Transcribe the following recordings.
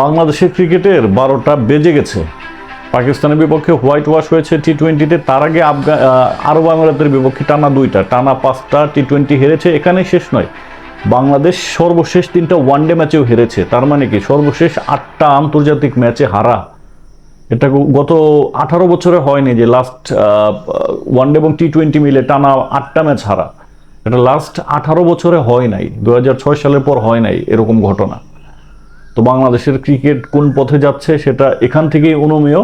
বাংলাদেশের ক্রিকেটের বারোটা বেজে গেছে। পাকিস্তানের বিপক্ষে হোয়াইট ওয়াশ হয়েছে টি টোয়েন্টিতে তার আগে আফগান আরব আমিরাতের বিপক্ষে টানা দুইটা, টানা পাঁচটা টি টোয়েন্টি হেরেছে। এখানে শেষ নয়, বাংলাদেশ সর্বশেষ তিনটা ওয়ানডে ম্যাচেও হেরেছে। তার মানে কি, সর্বশেষ আটটা আন্তর্জাতিক ম্যাচে হারা। এটা গত আঠারো বছরে হয়নি যে লাস্ট ওয়ানডে এবং টি টোয়েন্টি মিলে টানা আটটা ম্যাচ হারা। এটা লাস্ট আঠারো বছরে হয় নাই দু সালের পর হয় নাই এরকম ঘটনা। তো বাংলাদেশের ক্রিকেট কোন পথে যাচ্ছে সেটা এখান থেকেই অনুমেয়।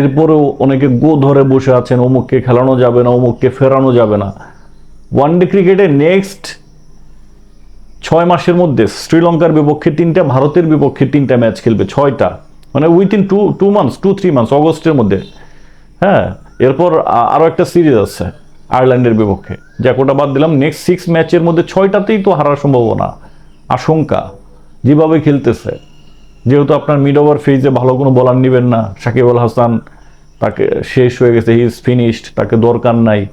এরপরেও অনেকে গো ধরে বসে আছেন, অমুককে খেলানো যাবে না, অমুককে ফেরানো যাবে না। ওয়ানডে ক্রিকেটে নেক্সট ছয় মাসের মধ্যে শ্রীলঙ্কার বিপক্ষে তিনটা, ভারতের বিপক্ষে তিনটা ম্যাচ খেলবে, ছয়টা। মানে within two two months two three months অগস্টের মধ্যে। হ্যাঁ এরপর আরও একটা সিরিজ আছে আয়ারল্যান্ডের বিপক্ষে। যা কোটা বাদ দিলাম। নেক্সট সিক্স ম্যাচের মধ্যে ছয়টাতেই তো হারার সম্ভাবনা। আশঙ্কা। যেভাবে খেলতেছে। যেহেতু আপনার মিড ওভার ফেজে ভালো কোনো বলার নেবেন না সাকিব আল হাসান তাকে শেষ হয়ে গেছে হি ইজ ফিনিশড তাকে দরকার নাই।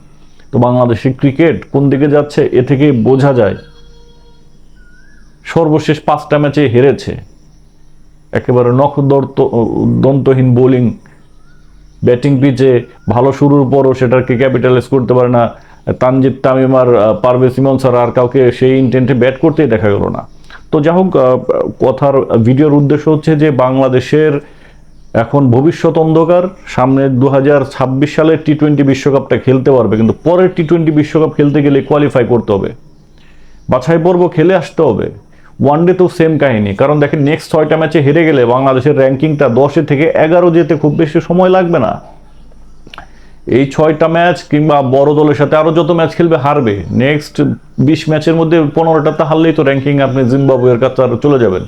তো বাংলাদেশের ক্রিকেট কোন দিকে যাচ্ছে এ থেকে বোঝা যায়। সর্বশেষ পাঁচটা ম্যাচে হেরেছে। একেবারে নখ দর্ত- দন্তহীন বোলিং ব্যাটিং পিচে ভালো শুরুর পরও সেটাকে ক্যাপিটালাইজ করতে পারে না। তানজিদ তামিম আর আহ, পারভেজ ইমন ছাড়া আর কাউকে সেই ইন্টেন্টে ব্যাট করতেই দেখা গেল না। তো যাই হোক কথার, ভিডিওর উদ্দেশ্য হচ্ছে যে বাংলাদেশের এখন ভবিষ্যৎ অন্ধকার। সামনে দু হাজার ছাব্বিশ সালের টি টোয়েন্টি বিশ্বকাপটা খেলতে পারবে, কিন্তু পরের টি টোয়েন্টি বিশ্বকাপ খেলতে গেলে কোয়ালিফাই করতে হবে। বাছাই পর্ব খেলে আসতে হবে। ওয়ানডে তো সেম কাহিনী। কারণ দেখেন নেক্সট ছয়টা ম্যাচে হেরে গেলে বাংলাদেশের র্যাঙ্কিংটা দশে থেকে এগারো যেতে খুব বেশি সময় লাগবে না। এই ছয়টা ম্যাচ কিংবা বড় দলের সাথে আরও যত ম্যাচ খেলবে, হারবে। নেক্সট বিশ ম্যাচের মধ্যে পনেরোটাতে হারলেই তো র্যাঙ্কিং আপনি জিম্বাবুয়ের কাতারে চলে যাবেন।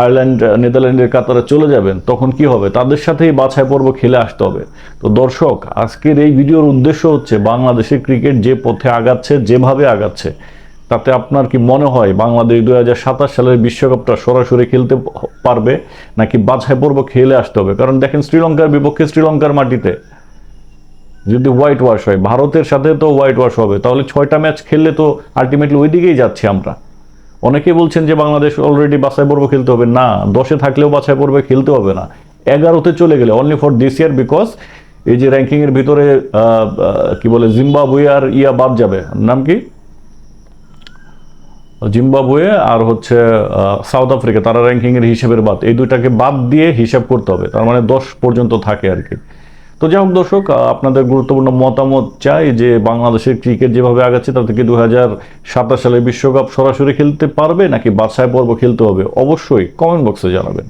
আয়ারল্যান্ড নেদারল্যান্ডের কাতারে চলে যাবেন, তখন কি হবে? তাদের সাথেই বাছাই পর্ব খেলে আসতে হবে। তো দর্শক, আজকের এই ভিডিওর উদ্দেশ্য হচ্ছে বাংলাদেশের ক্রিকেট যে পথে আগাচ্ছে, যেভাবে আগাচ্ছে, তাতে আপনার কি মনে হয় বাংলাদেশ দুই হাজার সাতাশ সালের বিশ্বকাপটা সরাসরি খেলতে পারবে, নাকি বাছাই পর্ব খেলে আসতে হবে? কারণ দেখেন, শ্রীলঙ্কার বিপক্ষে, শ্রীলঙ্কার মাটিতে যদি হোয়াইট ওয়াশ হয়, ভারতের সাথে তো হোয়াইট ওয়াশ হবে, তাহলে ছয়টা ম্যাচ খেললে তো আলটিমেটলি ওই দিকেই যাচ্ছি আমরা। অনেকেই বলছেন যে বাংলাদেশ অলরেডি বাছাই পর্ব খেলতে হবে। না, দশে থাকলেও বাছাই পর্বে খেলতে হবে না। এগারোতে চলে গেলে only for this year because এই যে র্যাঙ্কিংয়ের ভিতরে কি বলে, জিম্বাবুয়ে আর ইয়া বাদ যাবে। নাম কি? জিম্বাবুয়ে আর হচ্ছে সাউথ আফ্রিকা, তারা র্যাঙ্কিংয়ের হিসেবের বাদ। এই দুইটাকে বাদ দিয়ে হিসাব করতে হবে। তার মানে দশ পর্যন্ত থাকে আর কি। তো যাই হোক দর্শক আপনাদের গুরুত্বপূর্ণ মতামত চাই যে বাংলাদেশের ক্রিকেট যেভাবে আগাচ্ছে তা থেকে দু হাজার সাতাশ সালে বিশ্বকাপ সরাসরি খেলতে পারবে নাকি বাসায় পর্ব খেলতে হবে? অবশ্যই কমেন্ট বক্সে জানাবেন।